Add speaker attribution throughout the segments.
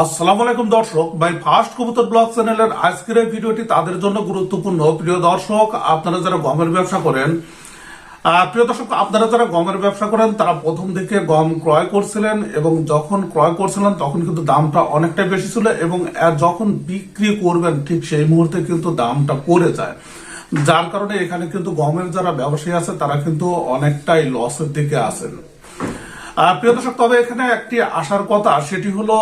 Speaker 1: আসসালামু আলাইকুম দর্শক বাই ফার্স্ট কবুতর ব্লগ চ্যানেলের আজকের এই ভিডিওটি তাদের জন্য গুরুত্বপূর্ণ। প্রিয় দর্শক, আপনারা যারা গমের ব্যবসা করেন প্রিয় দর্শক, আপনারা যারা গমের ব্যবসা করেন, তারা প্রথম দিকে গম ক্রয় করছিলেন এবং যখন ক্রয় করছিলেন, তখন কিন্তু দামটা অনেকটাই বেশি ছিল এবং যখন বিক্রি করবেন, ঠিক সেই মুহূর্তে কিন্তু দামটা পড়ে যায়। যার কারণে এখানে কিন্তু গমের যারা ব্যবসায়ী আছে, তারা কিন্তু অনেকটাই লসের দিকে আসেন প্রিয় দর্শক, তবে এখানে একটি আসার কথা, সেটি হলো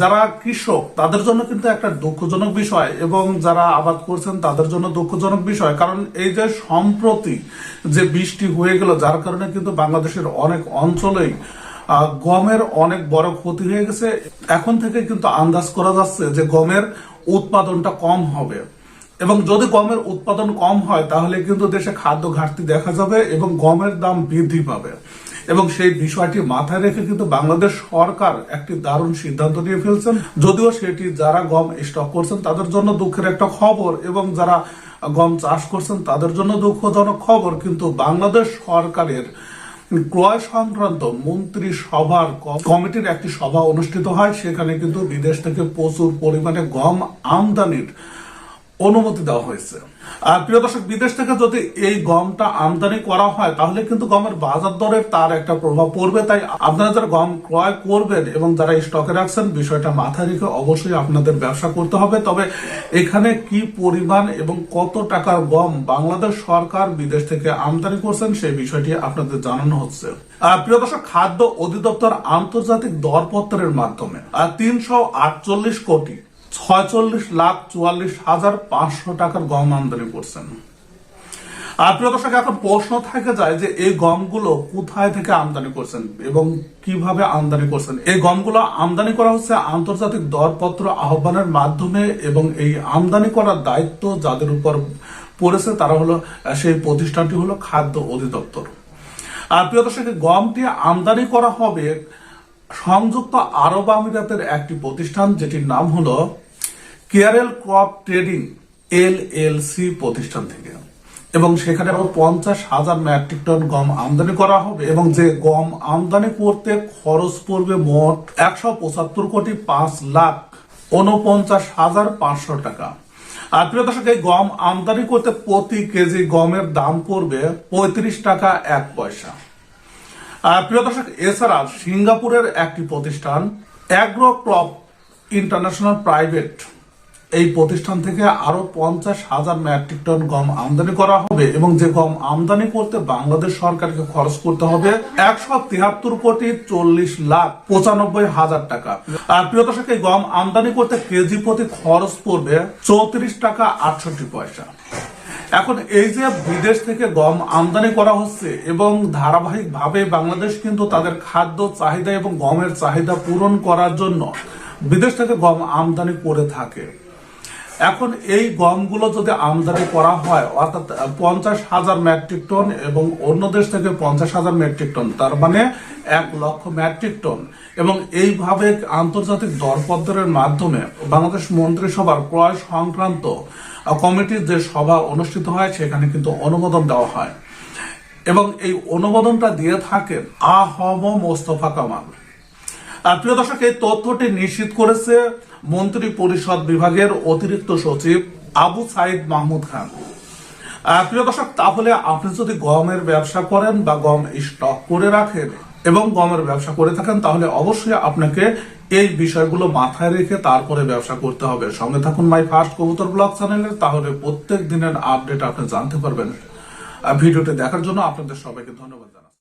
Speaker 1: যারা কৃষক, তাদের জন্য কিন্তু একটা দুঃখজনক বিষয় এবং যারা আবাদ করছেন, তাদের জন্য দুঃখজনক বিষয়। কারণ এই যে সম্প্রতি যে বৃষ্টি হয়ে গেল, যার কারণে কিন্তু বাংলাদেশের অনেক অঞ্চলেই গমের অনেক বড় ক্ষতি হয়ে গেছে। এখন থেকে কিন্তু আন্দাজ করা যাচ্ছে যে গমের উৎপাদনটা কম হবে। এবং যদি গমের উৎপাদন কম হয়, তাহলে কিন্তু দেশে খাদ্য ঘাটতি দেখা যাবে এবং গমের দাম বৃদ্ধি পাবে। এবং সেই বিষয়টি মাথায় রেখে কিন্তু বাংলাদেশ সরকার একটি দারুণ সিদ্ধান্ত নিয়ে ফেলছেন। যদিও সেটি যারা গম স্টক করছেন, তাদের জন্য দুঃখের একটা খবর এবং যারা গম চাষ করছেন, তাদের জন্য দুঃখজনক খবর, কিন্তু বাংলাদেশ সরকারের ক্রয় সংক্রান্ত মন্ত্রী সভার কমিটির একটি সভা অনুষ্ঠিত হয়। সেখানে কিন্তু বিদেশ থেকে প্রচুর পরিমাণে গম আমদানির অনুমতি দেওয়া হয়েছে। আর প্রিয় দর্শক, বিদেশ থেকে যদি এই গমটা আমদানি করা হয়, তাহলে কিন্তু গমের বাজার দরের তার একটা প্রভাব পড়বে। তাই আপনারা যারা গম ক্রয় করবেন এবং যারা স্টকে রাখছেন, বিষয়টা মাথায় রেখে অবশ্যই আপনাদের ব্যবসা করতে হবে। তবে এখানে কি পরিমাণ এবং কত টাকার গম বাংলাদেশ সরকার বিদেশ থেকে আমদানি করছেন, সেই বিষয়টি আপনাদের জানানো হচ্ছে। আর প্রিয় দর্শক, খাদ্য অধিদপ্তর আন্তর্জাতিক দরপত্রের মাধ্যমে, আর তিনশো আটচল্লিশ কোটি ছয়চল্লিশ লাখ চুয়াল্লিশ হাজার পাঁচশো টাকার গম আমদানি করছেন। দর্শক, এখন প্রশ্ন থেকে যায় যে এই গমগুলো কোথায় থেকে আমদানি করছেন এবং কীভাবে আমদানি করছেন? এই গমগুলো আমদানি করা হচ্ছে আন্তর্জাতিক দরপত্র আহ্বানের মাধ্যমে এবং এই আমদানি করার দায়িত্ব যাদের উপর পড়েছে তারা হলো, সেই প্রতিষ্ঠানটি হলো খাদ্য অধিদপ্তর। আর প্রিয় দর্শক গমটি আমদানি করা হবে সংযুক্ত আরব আমিরাতের একটি প্রতিষ্ঠান যেটির নাম হলো কেয়ারেল crop trading L L C প্রতিষ্ঠান থেকে। এবং সেখানে পঞ্চাশ হাজার মেট্রিক টন গম আমদানি করা হবে এবং যে গম আমদানি করতে খরচ পড়বে মোট একশো পঁচাত্তর কোটি পাঁচ লাখ উনপঞ্চাশ হাজার পাঁচশো টাকা। আর প্রিয় দর্শক, এই গম আমদানি করতে প্রতি কেজি গমের দাম পড়বে পঁয়ত্রিশ টাকা এক পয়সা। আর প্রিয় দর্শক, এছাড়া সিঙ্গাপুরের একটি প্রতিষ্ঠান অ্যাগ্রো ক্রপ ইন্টারন্যাশনাল প্রাইভেট এই প্রতিষ্ঠান থেকে আরও পঞ্চাশ হাজার মেট্রিক টন গম আমদানি করা হবে এবং যে গম আমদানি করতে বাংলাদেশ সরকারকে খরচ করতে হবে একশো তিয়াত্তর কোটি চল্লিশ লাখ পঁচানব্বই হাজার টাকা। আর প্রিয় দর্শক, এই গম আমদানি করতে কেজি প্রতি খরচ পড়বে চৌত্রিশ টাকা আটষট্টি পয়সা। এখন এই যে বিদেশ থেকে গম আমদানি করা হচ্ছে এবং ধারাবাহিক ভাবে বাংলাদেশ কিন্তু তাদের খাদ্য চাহিদা এবং গমের চাহিদা পূরণ করার জন্য বিদেশ থেকে গম আমদানি করে থাকে। এখন এই গমগুলো যদি আমদানি করা হয়, অর্থাৎ পঞ্চাশ হাজার মেট্রিক টন এবং অন্য দেশ থেকে পঞ্চাশ হাজার মেট্রিক টন, তার মানে এক লক্ষ মেট্রিক টন। এবং এইভাবে আন্তর্জাতিক দরপত্রের মাধ্যমে বাংলাদেশ মন্ত্রিসভার ক্রয় সংক্রান্ত কমিটির যে সভা অনুষ্ঠিত হয়, সেখানে কিন্তু অনুমোদন দেওয়া হয়। এবং এই অনুমোদনটা দিয়ে থাকেন আহম মোস্তফা কামাল। প্রিয় দর্শক, এই তথ্যটি নিশ্চিত করেছে মন্ত্রী পরিষদ বিভাগের অতিরিক্ত সচিব আবু সাইদ মাহমুদ খান। প্রিয় দর্শক, তাহলে আপনি যদি গমের ব্যবসা করেন বা গম স্টক করে রাখেন এবং গমের ব্যবসা করে থাকেন, তাহলে অবশ্যই আপনাকে এই বিষয়গুলো মাথায় রেখে তারপরে ব্যবসা করতে হবে। সঙ্গে থাকুন মাই ফার্স্ট কবুতর ব্লগ চ্যানেলে, তাহলে প্রত্যেক দিনের আপডেট আপনি জানতে পারবেন। ভিডিওটি দেখার জন্য আপনাদের সবাইকে ধন্যবাদ